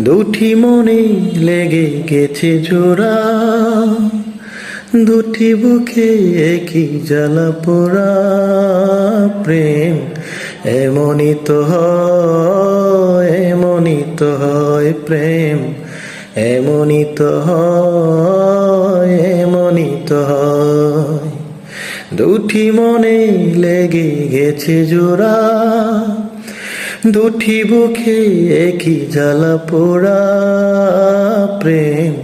দুটি মনে লেগে গেছে জোড়া। দুটি বুকে একই জ্বালা পোড়া। প্রেম এমনই তো হয়, এমনই তো হয় প্রেম। এমনই তো হয়, এমনই তো হয়। দুটি মনে লেগে গেছে জোড়া। দুটি বুকে একই জ্বালা পোড়া প্রেম।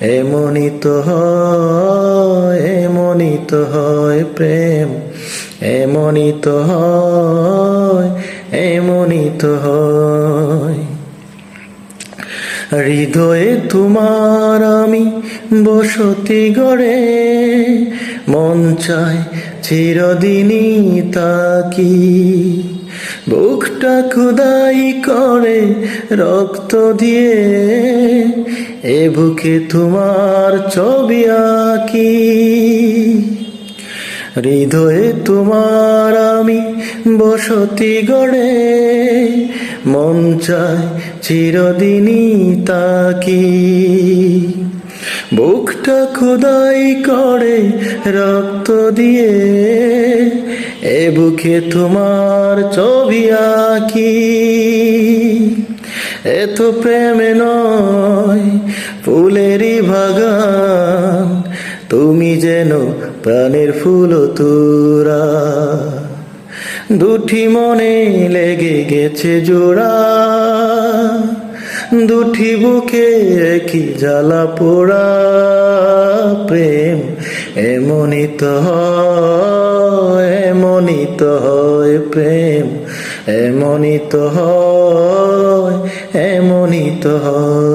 এমনই তো হয়, এমনই তো হয় প্রেম। এমনই তো হয়, এমনই তো হয়। হৃদয়ে তোমার আমি বসতি গড়ে, মন চায় চিরদিনই তাকি। বুকটা খুদাই করে রক্ত দিয়ে, এ বুকে তোমার ছবি আঁকি। হৃদয়ে তোমার আমি বসতি গড়ে, মন চায় চিরদিনই তাকি। বুকটা খোদাই করে রক্ত দিয়ে, এ বুকে তোমার ছবি আঁকি। এত প্রেমে নয়, ফুলেরই বাগান, তুমি যেন প্রাণের ফুল তোরা। দুটি মনে লেগে গেছে জোড়া। দুটি বুকে কি জ্বালা পোড়া। প্রেম এমনই তো এমনই তো হয় প্রেম, এমনই তো হয়, এমনই তো হয়।